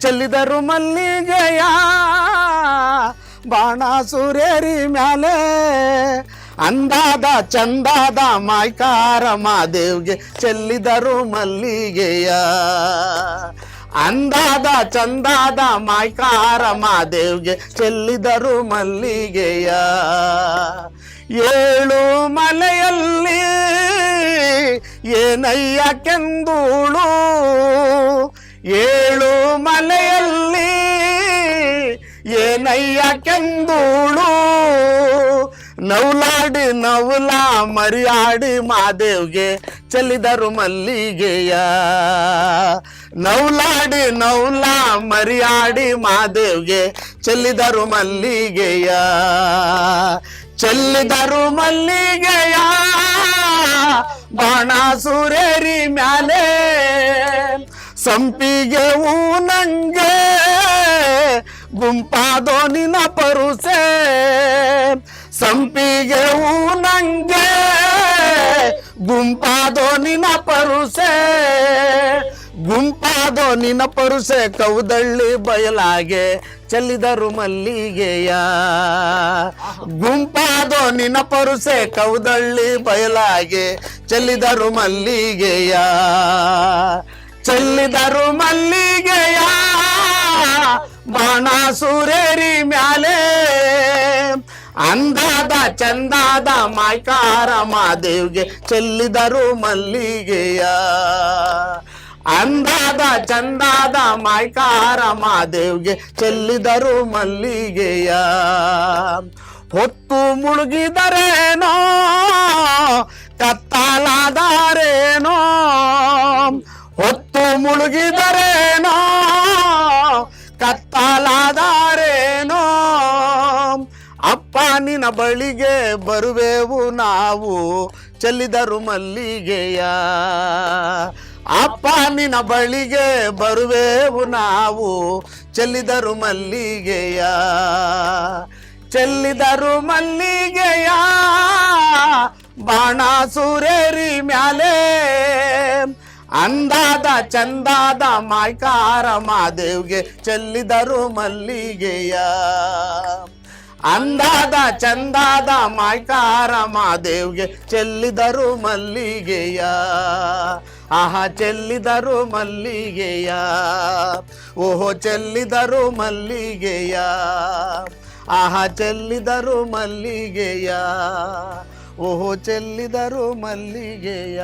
ಚೆಲ್ಲಿದರು ಮಲ್ಲಿಗೆಯ ಬಾಣ ಸುರೇರಿ ಮ್ಯಾಲೆ. ಅಂದಾದ ಚಂದಾದ ಮಾಯ್ಕಾರ ಮಾದೇವ್ಗೆ ಚೆಲ್ಲಿದರು ಮಲ್ಲಿಗೆಯ. ಅಂದಾದ ಚಂದಾದ ಮಾಯ್ಕಾರ ಮಾದೇವ್ಗೆ ಚೆಲ್ಲಿದರು ಮಲ್ಲಿಗೆಯ. ಏಳು ಮಲೆಯಲ್ಲಿ ಏನಯ್ಯ ಕೆಂದೂಳು. ಏಳು ಏನಯ್ಯ ಕೆಂದೂಳು ನೌಲಾಡಿ ನೌಲಾ ಮರಿಯಾಡಿ ಮಾದೇವ್ಗೆ ಚೆಲ್ಲಿದರು ಮಲ್ಲಿಗೆಯ. ನೌಲಾಡಿ ನೌಲಾ ಮರಿಯಾಡಿ ಮಾದೇವ್ಗೆ ಚೆಲ್ಲಿದರು ಮಲ್ಲಿಗೆಯ. ಚೆಲ್ಲಿದರು ಮಲ್ಲಿಗೆಯ. ಬಾಣ ಸೂರೇರಿ ಮ್ಯಾಲೆ. ಸಂಪಿಗೆ ಊ ನಂಗೆ ಗುಂಪಾದೋ ನಿನ ಪರುಸೆ ಸಂಪಿಗೆ ಹೂ ನಂಗೆ. ಗುಂಪಾದೋ ನಿನ ಪರುಸೆ ಗುಂಪಾದೋ ನಿನ ಪರುಸೆ ಕೌದಳ್ಳಿ ಬಯಲಾಗೆ ಚೆಲ್ಲಿದರು ಮಲ್ಲಿಗೆಯ. ಗುಂಪಾದೋ ನಿನ ಪರುಸೆ ಕೌದಳ್ಳಿ ಬಯಲಾಗೆ ಚೆಲ್ಲಿದರು ಮಲ್ಲಿಗೆಯ. ಚೆಲ್ಲಿದರು ಮಲ್ಲಿಗೆಯ. ಬಾಣ ಸೂರೇರಿ ಮ್ಯಾಲೆ. ಅಂದಾದ ಚಂದಾದ ಮಾಯ್ಕಾರ ಮಾದೇವ್ಗೆ ಚೆಲ್ಲಿದರು ಮಲ್ಲಿಗೆಯ. ಅಂದಾದ ಚಂದಾದ ಮಾಯ್ಕಾರ ಮಾದೇವ್ಗೆ ಚೆಲ್ಲಿದರು ಮಲ್ಲಿಗೆಯ. ಹೊತ್ತು ಮುಳುಗಿದರೇನೋ, ಕತ್ತಾಲಾದಾರೇನೋ. ಹೊತ್ತು ಮುಳುಗಿದರೇನೋ, ಕತ್ತಾಲಾದಾರೇನೋ. ಅಪ್ಪ ನಿನ ಬಳಿಗೆ ಬರುವೆವು ನಾವು, ಚೆಲ್ಲಿದರು ಮಲ್ಲಿಗೆಯ. ಅಪ್ಪ ನಿನ್ನ ಬಳಿಗೆ ಬರುವೆವು ನಾವು, ಚೆಲ್ಲಿದರು ಮಲ್ಲಿಗೆಯ. ಚೆಲ್ಲಿದರು ಮಲ್ಲಿಗೆಯ, ಬಾಣ ಸೂರೇರಿ ಮ್ಯಾಲೆ. ಅಂದಾದ ಚಂದಾದ ಮಾಯ್ಕಾರ ಮಾದೇವ್ಗೆ ಚೆಲ್ಲಿದರು ಮಲ್ಲಿಗೆಯ. ಅಂದಾದ ಚಂದಾದ ಮಾಯ್ಕಾರ ಮಾದೇವ್ಗೆ ಚೆಲ್ಲಿದರು ಮಲ್ಲಿಗೆಯ. ಆಹಾ, ಚೆಲ್ಲಿದರು ಮಲ್ಲಿಗೆಯ. ಓಹೋ, ಚೆಲ್ಲಿದರು ಮಲ್ಲಿಗೆಯ. ಆಹಾ, ಚೆಲ್ಲಿದರು ಮಲ್ಲಿಗೆಯ. ಓಹೋ, ಚೆಲ್ಲಿದರು ಮಲ್ಲಿಗೆಯ.